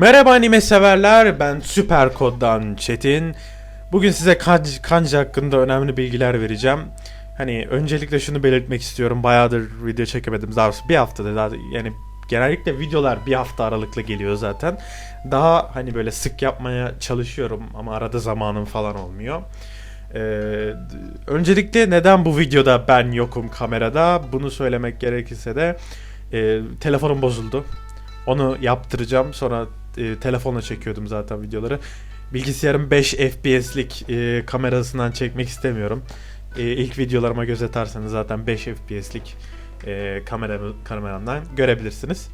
Merhaba anime severler, ben Süper Kod'dan Çetin. Bugün size kanji, kanji hakkında önemli bilgiler vereceğim. Hani öncelikle şunu belirtmek istiyorum, bayağıdır video çekemedim. Daha bir haftadır, daha, yani genellikle videolar bir hafta aralıklı geliyor zaten. Daha hani böyle sık yapmaya çalışıyorum ama arada zamanım falan olmuyor. Ee, öncelikle neden bu videoda ben yokum kamerada? Bunu söylemek gerekirse de e, telefonum bozuldu. Onu yaptıracağım. Sonra e, telefonla çekiyordum zaten videoları. Bilgisayarım 5 FPS'lik e, kamerasından çekmek istemiyorum. E, ilk videolarıma göz atarsanız zaten 5 FPS'lik e, kamera, kameramdan görebilirsiniz.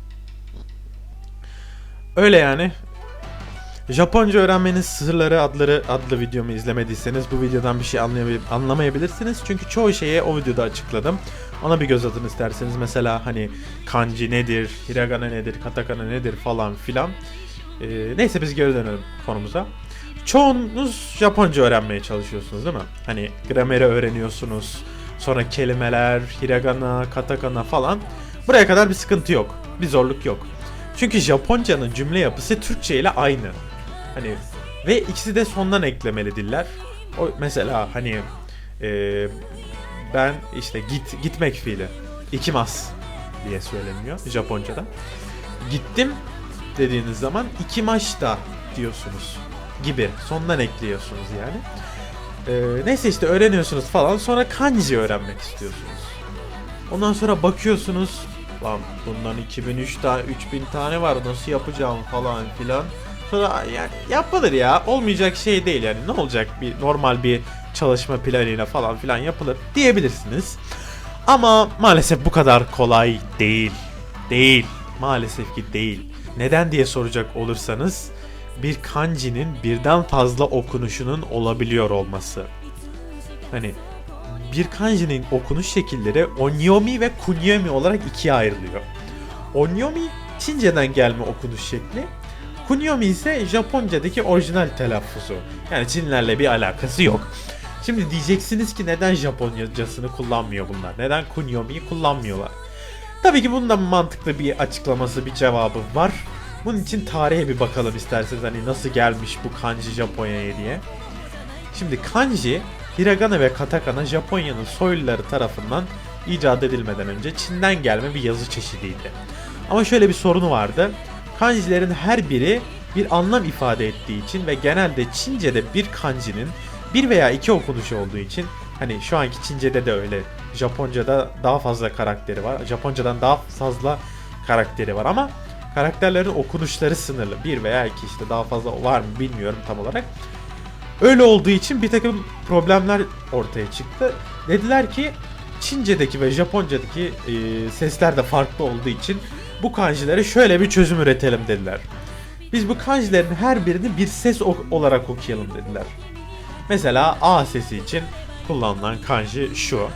Öyle yani. Japonca öğrenmenin sırları adları adlı videomu izlemediyseniz bu videodan bir şey anlamayabilirsiniz. Çünkü çoğu şeyi o videoda açıkladım. Ona bir göz atın isterseniz. Mesela hani kanji nedir, hiragana nedir, katakana nedir falan filan. Ee, neyse biz geri dönelim konumuza. Çoğunuz Japonca öğrenmeye çalışıyorsunuz değil mi? Hani grameri öğreniyorsunuz. Sonra kelimeler, hiragana, katakana falan. Buraya kadar bir sıkıntı yok. Bir zorluk yok. Çünkü Japonca'nın cümle yapısı Türkçe ile aynı. Hani ve ikisi de sondan eklemeli diller. O mesela hani e, ben işte git gitmek fiili ikimas diye söyleniyor Japonca'da. Gittim dediğiniz zaman iki maç da diyorsunuz gibi sondan ekliyorsunuz yani. E, neyse işte öğreniyorsunuz falan sonra kanji öğrenmek istiyorsunuz. Ondan sonra bakıyorsunuz lan bundan 2003 tane 3000 tane var nasıl yapacağım falan filan. Sonra yani yapılır ya olmayacak şey değil yani ne olacak bir normal bir çalışma planıyla falan filan yapılır diyebilirsiniz. Ama maalesef bu kadar kolay değil. Değil. Maalesef ki değil. Neden diye soracak olursanız bir kanjinin birden fazla okunuşunun olabiliyor olması. Hani bir kanjinin okunuş şekilleri onyomi ve kunyomi olarak ikiye ayrılıyor. Onyomi Çince'den gelme okunuş şekli. Kunyomi ise Japonca'daki orijinal telaffuzu. Yani Çinlerle bir alakası yok. Şimdi diyeceksiniz ki neden Japoncasını kullanmıyor bunlar? Neden Kunyomi'yi kullanmıyorlar? Tabii ki bunun da mantıklı bir açıklaması, bir cevabı var. Bunun için tarihe bir bakalım isterseniz hani nasıl gelmiş bu kanji Japonya'ya diye. Şimdi kanji, hiragana ve katakana Japonya'nın soyluları tarafından icat edilmeden önce Çin'den gelme bir yazı çeşidiydi. Ama şöyle bir sorunu vardı. Kanjilerin her biri bir anlam ifade ettiği için ve genelde Çince'de bir kanjinin bir veya iki okunuşu olduğu için hani şu anki Çince'de de öyle. Japonca'da daha fazla karakteri var. Japoncadan daha fazla karakteri var ama karakterlerin okunuşları sınırlı. Bir veya iki işte daha fazla var mı bilmiyorum tam olarak. Öyle olduğu için bir takım problemler ortaya çıktı. Dediler ki Çince'deki ve Japonca'daki e, sesler de farklı olduğu için bu kanjilere şöyle bir çözüm üretelim dediler. Biz bu kanjilerin her birini bir ses olarak okuyalım dediler. Mesela A sesi için kullanılan kanji şu.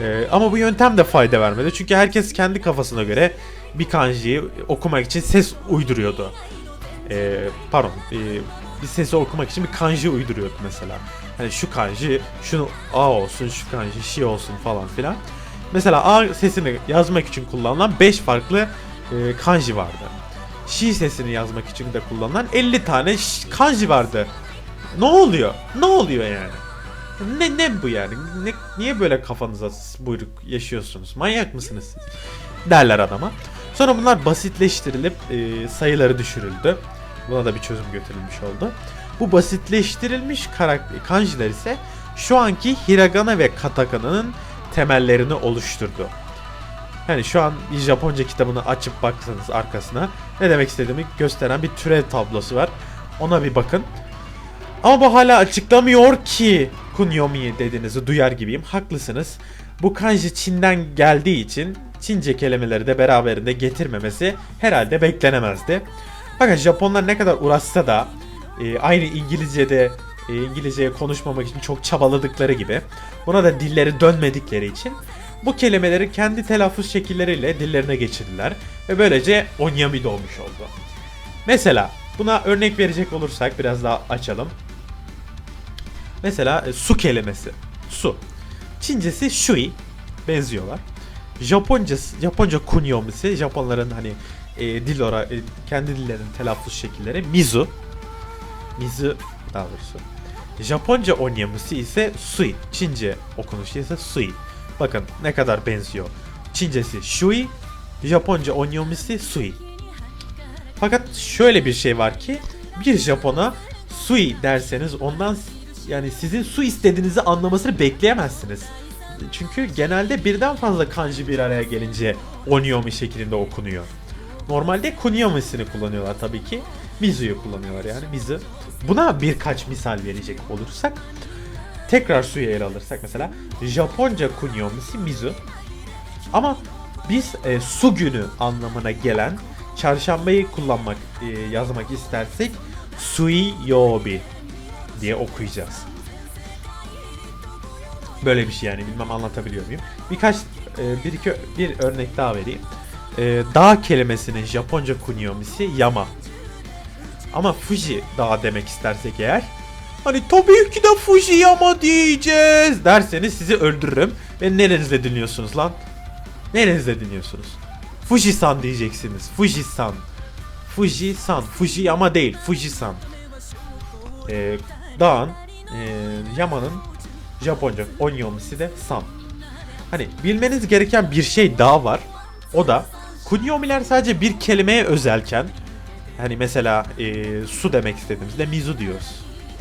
Ee, ama bu yöntem de fayda vermedi. Çünkü herkes kendi kafasına göre bir kanjiyi okumak için ses uyduruyordu. Ee, pardon, ee, bir sesi okumak için bir kanji uyduruyordu mesela. Hani şu kanji, şunu A olsun, şu kanji şi olsun falan filan. Mesela A sesini yazmak için kullanılan 5 farklı e, kanji vardı. Şi sesini yazmak için de kullanılan 50 tane kanji vardı. Ne oluyor? Ne oluyor yani? Ne ne bu yani? Ne, niye böyle kafanıza buyruk yaşıyorsunuz? Manyak mısınız siz? Derler adama. Sonra bunlar basitleştirilip e, sayıları düşürüldü. Buna da bir çözüm götürülmüş oldu. Bu basitleştirilmiş karakter kanjiler ise şu anki hiragana ve katakana'nın temellerini oluşturdu. Yani şu an bir Japonca kitabını açıp baksanız arkasına ne demek istediğimi gösteren bir türev tablosu var. Ona bir bakın. Ama bu hala açıklamıyor ki Kunyomi dediğinizi duyar gibiyim. Haklısınız. Bu kanji Çin'den geldiği için Çince kelimeleri de beraberinde getirmemesi herhalde beklenemezdi. Fakat Japonlar ne kadar uğraşsa da e, aynı İngilizce'de e, İngilizce'ye konuşmamak için çok çabaladıkları gibi buna da dilleri dönmedikleri için bu kelimeleri kendi telaffuz şekilleriyle dillerine geçirdiler ve böylece Onyami doğmuş oldu. Mesela buna örnek verecek olursak biraz daha açalım. Mesela e, su kelimesi. Su. Çincesi shui. Benziyorlar. Japonca Japonca kunyomusi Japonların hani e, dil ora e, kendi dillerinin telaffuz şekilleri Mizu. Mizu daha doğrusu. Japonca onyamusi ise sui. Çince okunuşu ise sui. Bakın ne kadar benziyor. Çincesi shui, Japonca onyamusi sui. Fakat şöyle bir şey var ki bir Japona sui derseniz ondan yani sizin su istediğinizi anlamasını bekleyemezsiniz. Çünkü genelde birden fazla kanji bir araya gelince onyomi şeklinde okunuyor. Normalde kunyomisini kullanıyorlar tabii ki. Mizu'yu kullanıyorlar yani Mizu. Buna birkaç misal verecek olursak tekrar suyu ele alırsak mesela Japonca kunyomisi Mizu. Ama biz e, su günü anlamına gelen çarşambayı kullanmak, e, yazmak istersek sui yobi diye okuyacağız. Böyle bir şey yani bilmem anlatabiliyor muyum? Birkaç e, bir iki bir örnek daha vereyim. E, dağ kelimesinin Japonca kunyomisi yama. Ama Fuji dağ demek istersek eğer hani tabii ki de Fuji yama diyeceğiz derseniz sizi öldürürüm. Ve nerenizde dinliyorsunuz lan? Nerenizde dinliyorsunuz? Fuji-san diyeceksiniz. Fuji-san. Fuji-san. Fuji yama değil. Fuji-san. Ee, dağın e, yamanın Japonca onyomisi de san. Hani bilmeniz gereken bir şey daha var. O da kunyomiler sadece bir kelimeye özelken hani mesela e, su demek istediğimizde mizu diyoruz.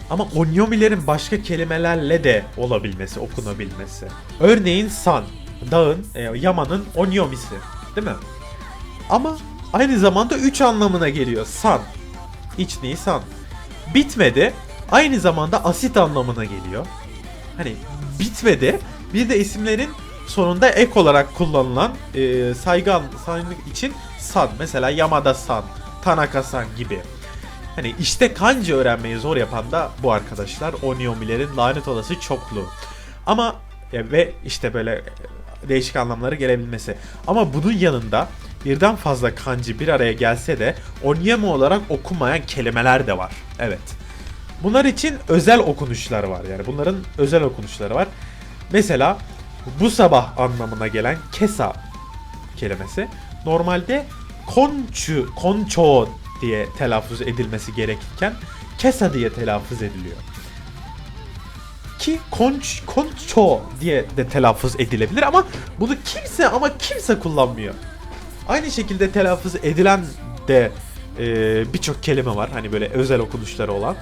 Ama onyomilerin başka kelimelerle de olabilmesi, okunabilmesi. Örneğin san, dağın, e, yamanın onyomisi. Değil mi? Ama aynı zamanda 3 anlamına geliyor. San, iç Nisan. Bitmedi. Aynı zamanda asit anlamına geliyor. Hani bitmedi. Bir de isimlerin sonunda ek olarak kullanılan e, saygı saygı için san. Mesela Yamada san, Tanaka san gibi. Hani işte kanji öğrenmeyi zor yapan da bu arkadaşlar. Onyomilerin lanet olası çokluğu. Ama e, ve işte böyle e, değişik anlamları gelebilmesi. Ama bunun yanında birden fazla kanji bir araya gelse de onyomi olarak okunmayan kelimeler de var. Evet. Bunlar için özel okunuşlar var yani. Bunların özel okunuşları var. Mesela bu sabah anlamına gelen kesa kelimesi normalde konçu, konço diye telaffuz edilmesi gerekirken kesa diye telaffuz ediliyor. Ki konç, konço diye de telaffuz edilebilir ama bunu kimse ama kimse kullanmıyor. Aynı şekilde telaffuz edilen de e, birçok kelime var. Hani böyle özel okunuşları olan.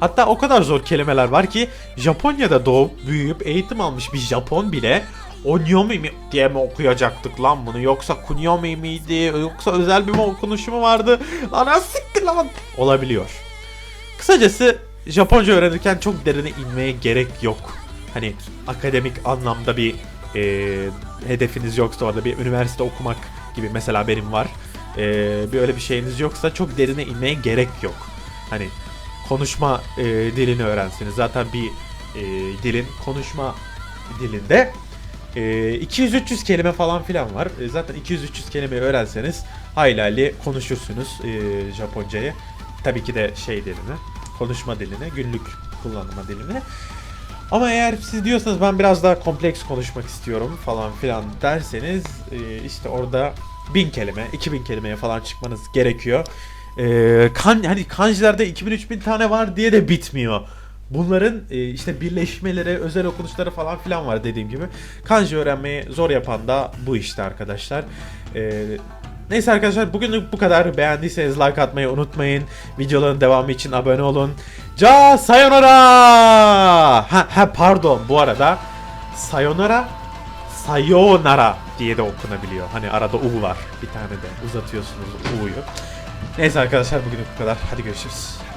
Hatta o kadar zor kelimeler var ki Japonya'da doğup büyüyüp eğitim almış bir Japon bile Onyomi mi diye mi okuyacaktık lan bunu yoksa Kunyomi miydi yoksa özel bir mi okunuşu mu vardı lan siktir lan olabiliyor. Kısacası Japonca öğrenirken çok derine inmeye gerek yok. Hani akademik anlamda bir e, hedefiniz yoksa orada bir üniversite okumak gibi mesela benim var. E, bir öyle bir şeyiniz yoksa çok derine inmeye gerek yok. Hani konuşma e, dilini öğrensiniz. Zaten bir e, dilin konuşma dilinde e, 200-300 kelime falan filan var. E, zaten 200-300 kelimeyi öğrenseniz hayli konuşursunuz e, Japoncayı. Tabii ki de şey dilini, konuşma dilini, günlük kullanma dilini. Ama eğer siz diyorsanız ben biraz daha kompleks konuşmak istiyorum falan filan derseniz e, işte orada 1000 kelime, 2000 kelimeye falan çıkmanız gerekiyor. E, kan hani kanjilerde 2000-3000 tane var diye de bitmiyor. Bunların e, işte birleşmeleri, özel okunuşları falan filan var dediğim gibi. Kanji öğrenmeyi zor yapan da bu işte arkadaşlar. E, Neyse arkadaşlar bugünlük bu kadar. Beğendiyseniz like atmayı unutmayın. Videoların devamı için abone olun. Ja sayonara. Ha, ha pardon bu arada sayonara sayonara diye de okunabiliyor. Hani arada u var. Bir tane de uzatıyorsunuz u'yu. Neyse arkadaşlar bugünlük bu kadar. Hadi görüşürüz.